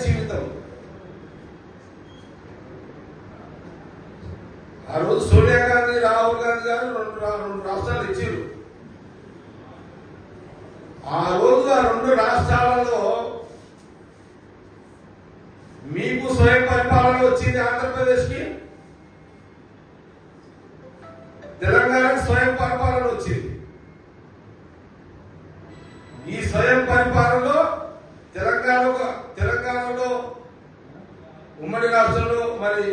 జీవితం. ఆ రోజు సోనియా గాంధీ రాహుల్ గాంధీ గారు రెండు రెండు రాష్ట్రాలు ఇచ్చారు. ఆ రోజు ఆ రెండు రాష్ట్రాలలో మీకు స్వయం పరిపాలన వచ్చింది ఆంధ్రప్రదేశ్కి? తెలంగాణకు స్వయం పరిపాలన వచ్చింది. ఈ స్వయం పరిపాలనలో తెలంగాణ తెలంగాణలో అసలు మరి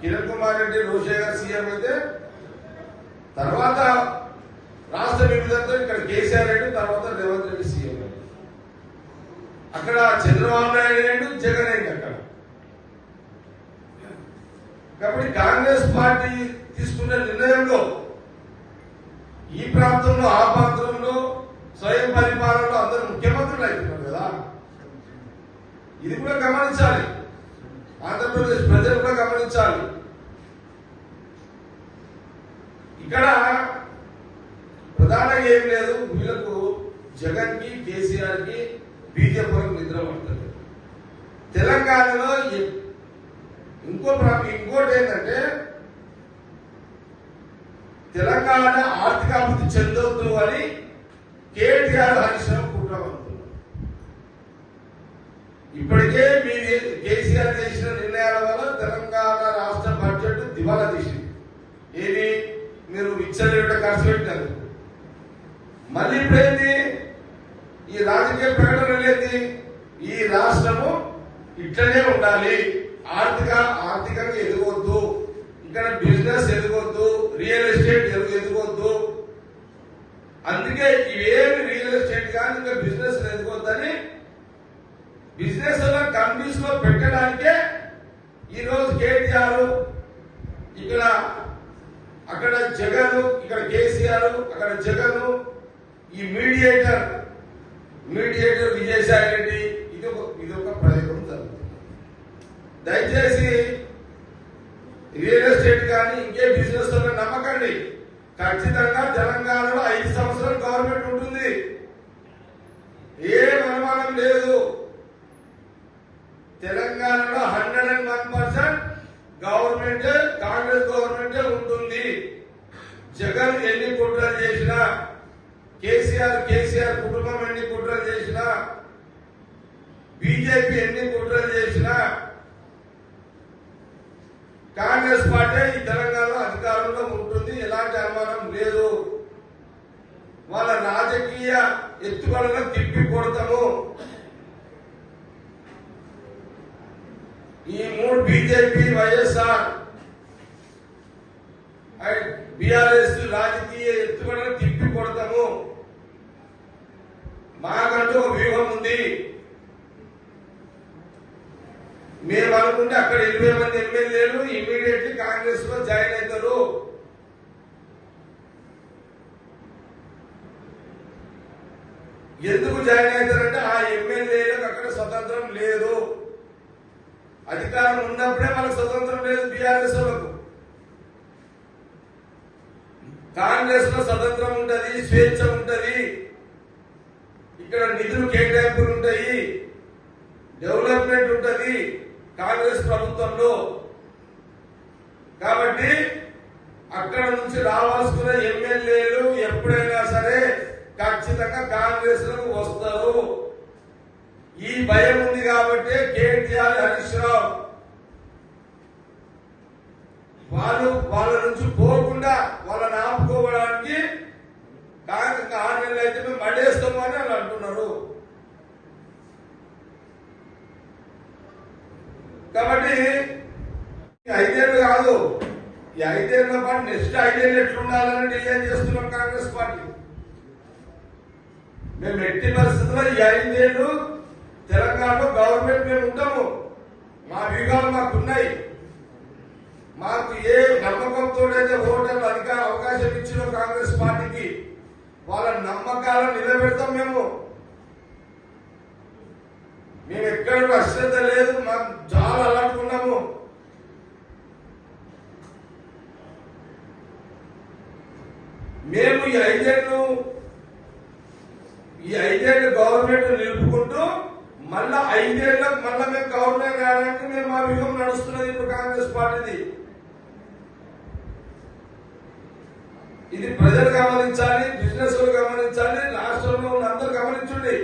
కిరణ్ కుమార్ రెడ్డి రోషే గారు సీఎం అయితే తర్వాత రాష్ట్ర విభజనతో ఇక్కడ కేసీఆర్ రెడ్డి తర్వాత రేవంత్ రెడ్డి సీఎం అయ్యారు. అక్కడ చంద్రబాబు నాయుడు అయ్యాడు జగన్ అయ్యాడు అక్కడ. కాబట్టి కాంగ్రెస్ పార్టీ తీసుకున్న నిర్ణయంలో ఈ ప్రాంతంలో ఆ ప్రాంతంలో స్వయం పరిపాలనలో అందరూ ముఖ్యమంత్రులు అవుతున్నారు కదా. ఇది కూడా గమనించాలి. ఆంధ్రప్రదేశ్ ప్రజలు కూడా గమనించాలి. ఇక్కడ ప్రధానంగా ఏం లేదు వీళ్ళకు జగన్కి కేసీఆర్కి బీజేపీ నిద్ర పడుతుంది. తెలంగాణలో ఇంకో ఇంకోటి ఏంటంటే తెలంగాణ ఆర్థికాభివృద్ధి చెందవుతుంది అని కేటీఆర్ హరీష్ రావు విచ్చలేట పెట్టారు మళ్ళీ ఇప్పుడేంది ఈ రాజకీయ ప్రకటన ఏంది ఈ రాష్ట్రము ఇట్లనే ఉండాలి. ఆర్థిక ఆర్థికంగా ఎదగొద్దు. ఇక్కడ బిజినెస్ ఎదగొద్దు. రియల్ ఎస్టేట్ ఎదుగు ఎదగొద్దు. అందుకే ఇవేమి రియల్ ఎస్టేట్ కానీ ఇంకా బిజినెస్ ఎదగొద్దని బిజినెస్ కంపెనీస్లో పెట్టడానికే ఈ రోజు కేటీఆర్ ఇక్కడ అక్కడ జగన్ ఇక్కడ కేసీఆర్ అక్కడ జగన్ ఈ మీడియేటర్ మీడియేటర్ విజయసాయి రెడ్డి ఇది ఒక ఇది ఒక ప్రయోగం జరుగుతుంది. దయచేసి రియల్ ఎస్టేట్ కానీ ఇంకే బిజినెస్ నమ్మకండి. ఖచ్చితంగా తెలంగాణలో ఐదు సంవత్సరాలు గవర్నమెంట్ ఉంటుంది. ఏం అనుమానం లేదు. తెలంగాణలో hundred and one percent government Congress government ఉంటుంది జగన్ ఎన్ని కుట్రలు చేసినా కేసీఆర్ కేసీఆర్ కుటుంబం ఎన్ని కుట్రలు చేసినా బీజేపీ ఎన్ని కుట్రలు చేసినా కాంగ్రెస్ పార్టీ ఈ తెలంగాణలో అధికారంలో ఉంటుంది. ఎలాంటి అనుమానం లేదు. వాళ్ళ రాజకీయ ఎత్తుగడలను తిప్పి కొడతాము. ఈ మూడు బీజేపీ వైఎస్ఆర్ బీఆర్ఎస్ రాజకీయ ఎత్తుగడలను తిప్పి కొడతాము. మాకంటూ ఒక వ్యూహం ఉంది. మేము అనుకుంటే అక్కడ ఇరవై మంది ఎమ్మెల్యేలు ఇమీడియట్లీ కాంగ్రెస్లో జాయిన్ అవుతారు. ఎందుకు జాయిన్ అవుతారంటే ఆ ఎమ్మెల్యేలకు అక్కడ స్వతంత్రం లేదు. అధికారం ఉన్నప్పుడే మనకు స్వతంత్రం లేదు బీఆర్ఎస్ వాళ్ళకు. కాంగ్రెస్లో స్వతంత్రం ఉంటది స్వేచ్ఛ ఉంటది. ఇక్కడ నిధులు కేటాయింపులు ఉంటాయి. డెవలప్మెంట్ ఉంటది కాంగ్రెస్ ప్రభుత్వంలో. కాబట్టి అక్కడ నుంచి రావాల్సిన ఎమ్మెల్యేలు ఎప్పుడైనా సరే ఖచ్చితంగా కాంగ్రెస్ వస్తారు. ఈ భయం ఉంది కాబట్టి కేటీఆర్ హరీష్ రావు వాళ్ళు వాళ్ళ నుంచి పోకుండా వాళ్ళని ఆపుకోవడానికి కాంగ్రెస్ ఆరు నెలలు అయితే మేము మళ్ళేస్తాము అని వాళ్ళు అంటున్నారు. కాబట్టి ఐదేళ్ళు కాదు ఈ ఐదేళ్ళ పాటు నెక్స్ట్ ఐదేళ్ళు ఎట్లుండాలని డిజైన్ చేస్తున్నాం కాంగ్రెస్ పార్టీ. మేము ఎట్టి పరిస్థితుల్లో ఈ ఐదేళ్ళు తెలంగాణలో గవర్నమెంట్ మేము ఉంటాము. మా వ్యూహాలు మాకు ఉన్నాయి మాకు ఏ నమ్మకంతోనైతే ఓటర్లు అధికార అవకాశం ఇచ్చిన కాంగ్రెస్ పార్టీకి వాళ్ళ నమ్మకాలను నిలబెడతాం మేము. మేము ఎక్కడ అశ్రద్ధ లేదు మాకు చాలా అలర్ట్ మేము ఈ ఐదేళ్ళు ఈ ఐదేళ్ళు గవర్నమెంట్ నిలుపుకుంటూ మళ్ళా ఐదేళ్ళకు మళ్ళా మేము గవర్నమెంట్ కావాలంటే మేము మా వ్యూహం నడుస్తున్నది ఇప్పుడు కాంగ్రెస్ పార్టీది. ఇది ప్రజలు గమనించాలి బిజినెస్ గమనించాలి రాష్ట్రంలో ఉన్న అందరూ గమనించండి.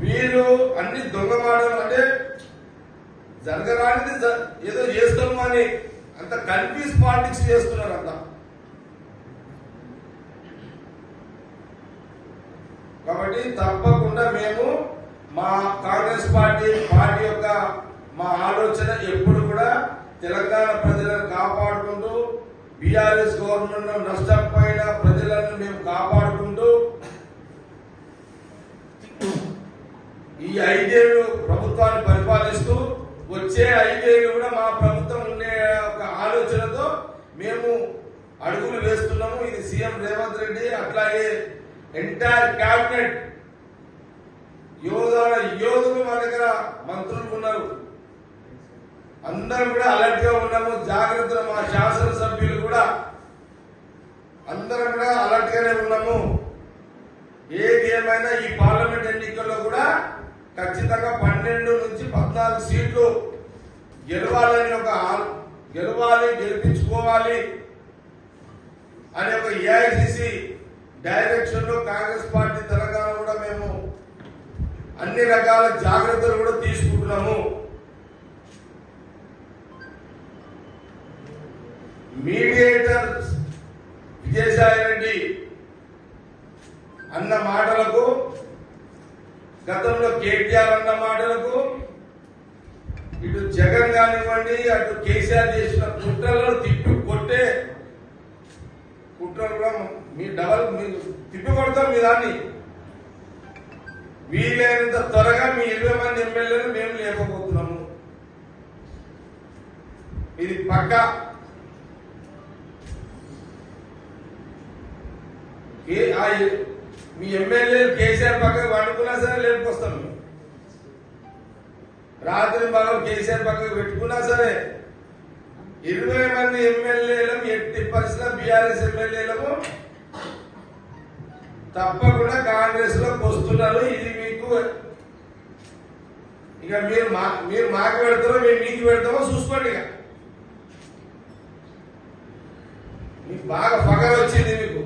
వీళ్ళు అన్ని దొంగ అంటే జరగరానిది ఏదో చేస్తాము అని అంత కన్ఫ్యూజ్ పాలిటిక్స్ చేస్తున్నారు అంతా కాబట్టి తప్పకుండా మేము మా కాంగ్రెస్ పార్టీ పార్టీ యొక్క మా ఆలోచన ఎప్పుడు కూడా తెలంగాణ ప్రజలను కాపాడుకుంటూ బీఆర్ఎస్ గవర్నమెంట్ నష్టపోయిన ప్రజలను మేము కాపాడుకుంటూ ఈ ఐదేళ్ళు ప్రభుత్వాన్ని పరిపాలిస్తూ వచ్చే ఐదేళ్ళు కూడా మా ప్రభుత్వం ఉండే ఒక ఆలోచనతో మేము అడుగులు వేస్తున్నాము. ఇది సీఎం రేవంత్ రెడ్డి అట్లాగే ఎంటైర్ క్యాబినెట్ యోధుల యోధులు మా దగ్గర మంత్రులు ఉన్నారు. అందరం కూడా అలర్ట్గా ఉన్నాము జాగ్రత్తలు మా శాసనసభ్యులు కూడా. అందరం కూడా అలర్ట్ గానే ఉన్నాము. ఏది ఏమైనా ఈ పార్లమెంట్ ఎన్నికల్లో కూడా ఖచ్చితంగా పన్నెండు నుంచి పద్నాలుగు సీట్లు గెలవాలని ఒక గెలవాలి గెలిపించుకోవాలి అనే ఒక ఏఐసిసి డైరెక్షన్లో కాంగ్రెస్ పార్టీ తెలంగాణ కూడా మేము అన్ని రకాల జాగ్రత్తలు కూడా తీసుకుంటున్నాము. మీడియేటర్ విజయసాయి రెడ్డి అన్న మాటలకు గతంలో కేటీఆర్ అన్న మాటలకు ఇటు జగన్ కానివ్వండి అటు కేసీఆర్ చేసిన కుట్రలను తిప్పి కుట్రలు కూడా మీ డబల్ మీరు తిప్పి కొడతాం మీ దాన్ని. వీలైనంత త్వరగా మీ ఇరవై మంది ఎమ్మెల్యేలు మేము లేకపోతున్నాము. ఇది పక్క. మీ ఎమ్మెల్యేలు కేసీఆర్ పక్కకు వండుకున్నా సరే లేపుకొస్తాం రాత్రి భాగం కేసీఆర్ పక్కకు పెట్టుకున్నా సరే ఇరవై మంది ఎమ్మెల్యేలు ఎట్టి పరిస్థితుల్లో బీఆర్ఎస్ ఎమ్మెల్యేలకు తప్పకుండా కాంగ్రెస్లోకి వస్తున్నారు. ఇది మీకు ఇక మీరు మా మీరు మాకు పెడతారో మేము మీకు పెడతామో చూసుకోండి ఇక. మీకు బాగా పగలు వచ్చింది మీకు.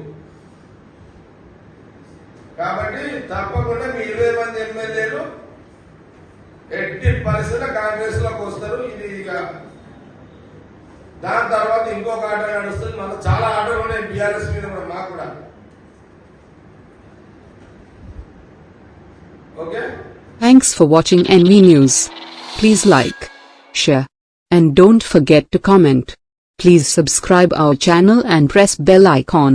కాబట్టి తప్పకుండా మీ ఇరవై మంది ఎమ్మెల్యేలు ఎట్టి పరిస్థితుల్లో కాంగ్రెస్లోకి వస్తారు. ఇది ఇక దాని తర్వాత ఇంకొక ఆట నడుస్తుంది మన చాలా ఆటలు ఉన్నాయి బీఆర్ఎస్ మీద కూడా మాకు కూడా okay Thanks for watching NV News. Please like, share, and don't forget to comment. Please subscribe our channel and press bell icon.